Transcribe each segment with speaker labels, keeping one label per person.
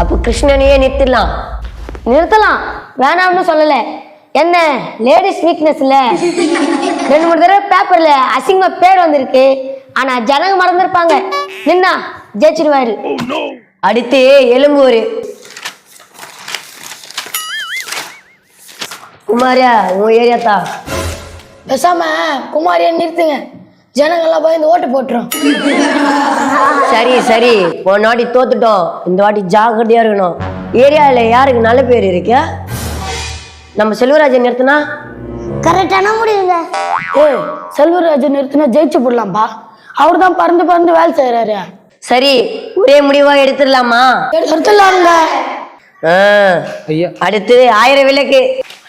Speaker 1: அப்போ கிருஷ்ணனையே நிறுத்திடலாம்.
Speaker 2: நிறுத்தலாம். வேணாம்னு சொல்லல. என்ன? லேடிஸ் வீக்னஸ் இல்ல. ரெண்டு மூணு தடவை பேப்பர்ல அசிங்கமா பேர் வந்திருக்கு. ஆனா ஜனங்க மறந்துருப்பாங்க. நின்னா ஜெயிச்சிடுவாரு
Speaker 1: அடுத்து எலும்பூர் குமாரியா உன் ஏரியா தான்.
Speaker 3: பேசாம குமாரியை நிறுத்துங்க. ஜனங்கள்லாம் பயந்து ஓட்டு போட்டுரும்.
Speaker 1: சரி சரி. போன வாட்டி தோத்துட்டோம். இந்த வாட்டி ஜாக்கிரதையா இருக்கணும். ஏரியாவில் யாருக்கு நல்ல பேர் இருக்கு? நம்ம செல்வராஜன் நிறுத்தினா?
Speaker 2: கரெக்டான முடியுங்க
Speaker 3: ஏய் செல்வராஜன் நிறுத்தினா ஜெயிச்சு போடலாம்ப்பா அவர் தான் பறந்து பறந்து வேலை செய்யறாரு
Speaker 1: சரி ஒரே முடிவா எடுத்துடலாமா? ஆ,
Speaker 4: ஐயா.
Speaker 1: அடுத்து ஆயிரம் விளக்கு.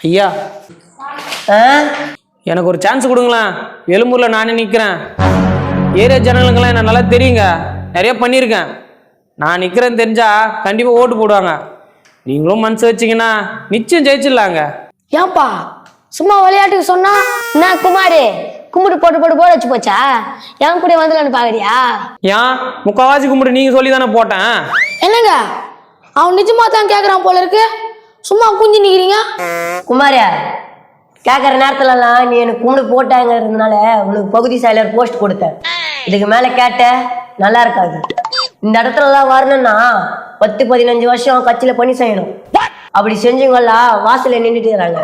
Speaker 4: ஐயா.
Speaker 1: ஆ,
Speaker 4: எனக்கு ஒரு சான்ஸ் கொடுங்களேன். எழும்பூரில் நானே நிற்கிறேன் ஏரியா ஜனங்களுக்கெல்லாம் என்ன நல்லா தெரியுங்க. நிறைய பண்ணியிருக்கேன். நான் நிற்கிறேன்னு தெரிஞ்சா கண்டிப்பாக ஓட்டு போடுவாங்க. நீங்களும் மனசு வச்சீங்கன்னா நிச்சயம் ஜெயிச்சிடலாங்க.
Speaker 3: ஏன்பா சும்மா விளையாட்டுக்கு சொன்னா
Speaker 2: என்ன குமாரு கும்பிட்டு போட்டு போட்டு போட வச்சு போச்சா? என் கூட வந்துடலான்னு பாக்குறியா?
Speaker 4: ஏன்? முக்கால்வாசி கும்பிட்டு நீங்கள் சொல்லி தானே போட்டேன்.
Speaker 3: என்னங்க? அவன் நிஜமா தான் கேக்குறான் போல இருக்கு. சும்மா குஞ்சு நிக்கிறீங்க?
Speaker 1: குமாரியா கேட்குற நேரத்துலலாம் நீ எனக்கு கும்பிடு போட்டாங்கிறதுனால உனக்கு பகுதி சாயலர் போஸ்ட் கொடுத்தேன். இதுக்கு மேலே கேட்ட நல்லா இருக்காது. இந்த இடத்துலலாம் வரணும்னா பத்து பதினஞ்சு வருஷம் கட்சியில் பணி செய்யணும். அப்படி செஞ்சவங்களா வாசலில் நின்றுட்டு இருக்கிறாங்க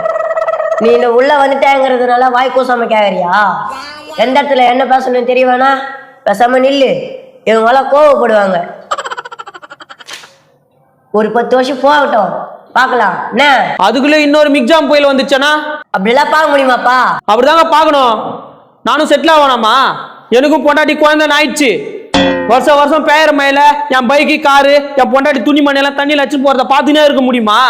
Speaker 1: நீ இந்த உள்ள வந்துட்டேங்கிறதுனால வாய் கூசாம கேட்குறியா எந்த இடத்துல என்ன பேசணும்னு தெரிய வேணா? பேசாம நில்லு. இவங்களாம் கோவப்படுவாங்க. ஒரு பத்து வருஷம் போகட்டும். பார்க்கலாம். என்ன?
Speaker 4: அதுக்குள்ளே இன்னொரு மிக்ஜாம் புயல் வந்துச்சேனா?
Speaker 1: அப்படிலாம் பார்க்க முடியுமாப்பா?
Speaker 4: அப்படிதாங்க பார்க்கணும். நானும் செட்டில் ஆகணுமா எனக்கும் பொண்டாட்டி குழந்தைன்னு ஆயிடுச்சு. வருஷம் வருஷம் பெயர மயில என் பைக்கு காரு என் பொண்டாட்டி துணிமணி எல்லாம் தண்ணியில் வச்சு போறத பார்த்துனே இருக்க முடியுமா?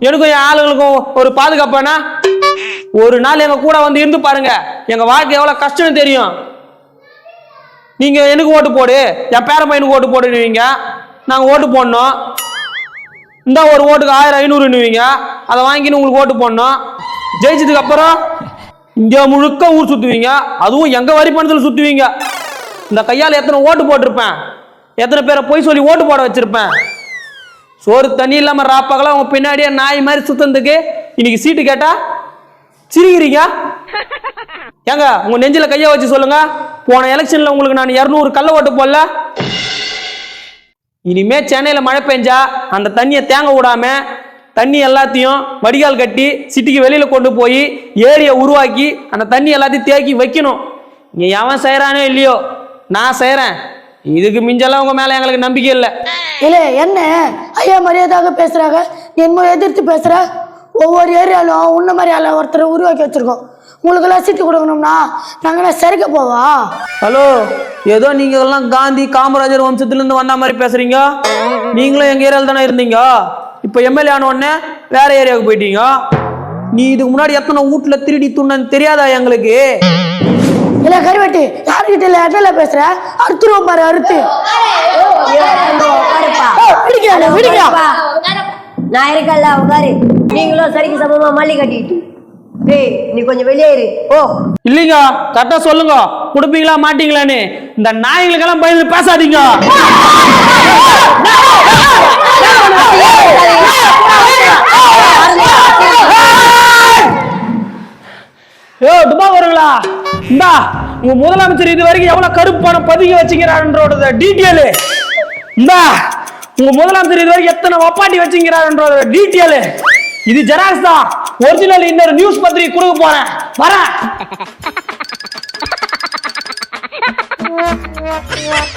Speaker 4: எனக்கும் என் ஆளுங்களுக்கும் ஒரு பாதுகாப்பானா? ஒரு நாள் எங்க கூட வந்து இருந்து பாருங்க. எங்க வாழ்க்கை எவ்வளவு கஷ்டம்னு தெரியும். நீங்க எனக்கு ஓட்டு போடு. என் பேர பையனுக்கு ஓட்டு போடுவீங்க. நாங்க ஓட்டு போடணும். இந்த ஒரு ஓட்டுக்கு ஆயிரம் ஐநூறுன்னுவீங்க அதை வாங்கின்னு உங்களுக்கு ஓட்டு போடணும். ஜெயிச்சதுக்கு அப்புறம் இந்தியா முழுக்க ஊர் சுத்துவீங்க. அதுவும் எங்க வரி பணத்தில் சுத்துவீங்க. இந்த கையால் எத்தனை ஓட்டு போட்டிருப்பேன்? எத்தனை பேரை போய் சொல்லி ஓட்டு போட வச்சிருப்பேன்? சோறு தண்ணி இல்லாம ராப்பாக்கெல்லாம் உங்க பின்னாடியே நாய் மாதிரி சுத்தறதுக்கு இன்னைக்கு சீட்டு கேட்டா சிரிக்கிறீங்க? ஏங்க உங்க நெஞ்சில கையை வச்சு சொல்லுங்க. போன எலெக்ஷன்ல உங்களுக்கு நான் இரநூறு கள்ள ஓட்டு போடல. இனிமே சென்னையில் மழை பெஞ்சா அந்த தண்ணியை தேங்க விடாம தண்ணி எல்லாத்தையும் வடிகால் கட்டி சிட்டிக்கு வெளியில் கொண்டு போய் ஏரியை உருவாக்கி அந்த தண்ணி எல்லாத்தையும் தேக்கி வைக்கணும். இங்கே எவன் செய்கிறானோ இல்லையோ நான் செய்கிறேன் இதுக்கு மிஞ்செல்லாம் உங்கள் மேலே எங்களுக்கு நம்பிக்கை இல்லை.
Speaker 3: இல்லை என்ன? ஐயா மரியாதாக பேசுகிறாங்க என்ன என்னமோ எதிர்த்து பேசுகிற ஒவ்வொரு ஏரியாலும் உன்ன மாதிரி ஆள உருவாக்கி வச்சிருக்கோம். உங்களுக்கெல்லாம் சீட்டு கொடுக்கணும்னா நாங்க என்ன சிறைக்க போவா?
Speaker 4: ஹலோ ஏதோ நீங்க எல்லாம் காந்தி காமராஜர் வம்சத்துல இருந்து வந்த மாதிரி பேசுறீங்க? நீங்களும் எங்க ஏரியாவில் தானே இருந்தீங்க? இப்போ எம்எல்ஏ ஆன உடனே வேற ஏரியாவுக்கு போயிட்டீங்க. நீ இதுக்கு முன்னாடி எத்தனை வீட்டுல திருடி துண்ணன்னு தெரியாதா எங்களுக்கு?
Speaker 3: இல்ல கருவெட்டி யாருக்கிட்ட இல்ல? எட்டையில பேசுற? அறுத்துருவோம் பாரு அறுத்து. விடுங்க விடுங்க.
Speaker 1: நான் இருக்கல்ல உட்காரு. நீங்களும் சரிக்கு சமமா மல்லி கட்டிட்டு டேய் நீ கொஞ்சம் வெளியேறி ஓ
Speaker 4: இல்லைங்க கரெக்டா சொல்லுங்க. கொடுப்பீங்களா மாட்டீங்களான்னு. இந்த நாய்களுக்கெல்லாம் பயந்து பேசாதீங்க. ஏ டுபா வருங்களா இந்தா உங்க முதலமைச்சர் இது வரைக்கும் எவ்வளவு கருப்பு பணம் பதுக்கி வச்சுக்கிறாருன்றோட டீட்டெயிலு இந்தா உங்க முதலமைச்சர் இது வரைக்கும் எத்தனை வப்பாட்டி வச்சுக்கிறாருன்றோட டீட்டெயிலு இது ஜெராக்ஸ் தான். ஒரிஜினல் இன்னொரு நியூஸ் பத்திரிகை கொடுக்க போறேன். வரேன்.